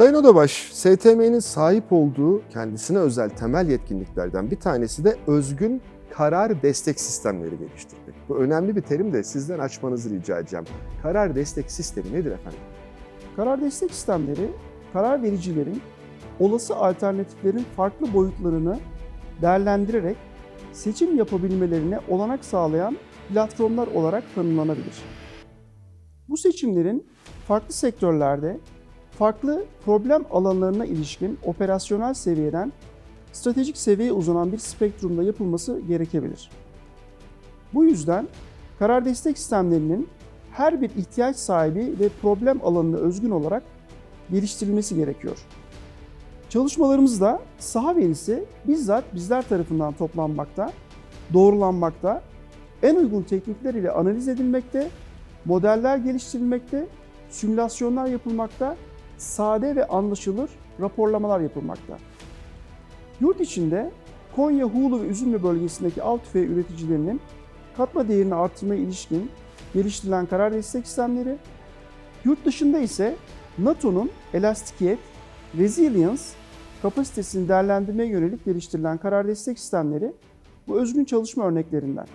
Sayın Odabaş, STM'nin sahip olduğu kendisine özel temel yetkinliklerden bir tanesi de özgün karar destek sistemleri geliştirmek. Bu önemli bir terim de sizden açmanızı rica edeceğim. Karar destek sistemi nedir efendim? Karar destek sistemleri, karar vericilerin olası alternatiflerin farklı boyutlarını değerlendirerek seçim yapabilmelerine olanak sağlayan platformlar olarak tanımlanabilir. Bu seçimlerin farklı sektörlerde farklı problem alanlarına ilişkin operasyonel seviyeden stratejik seviyeye uzanan bir spektrumda yapılması gerekebilir. Bu yüzden karar destek sistemlerinin her bir ihtiyaç sahibi ve problem alanına özgün olarak geliştirilmesi gerekiyor. Çalışmalarımızda saha verisi bizzat bizler tarafından toplanmakta, doğrulanmakta, en uygun teknikler ile analiz edilmekte, modeller geliştirilmekte, simülasyonlar yapılmakta, sade ve anlaşılır raporlamalar yapılmakta. Yurt içinde Konya, Hulu ve Üzümlü bölgesindeki av tüfeği üreticilerinin katma değerini artırmaya ilişkin geliştirilen karar destek sistemleri, yurt dışında ise NATO'nun elastikiyet, resilience kapasitesini değerlendirmeye yönelik geliştirilen karar destek sistemleri bu özgün çalışma örneklerinden.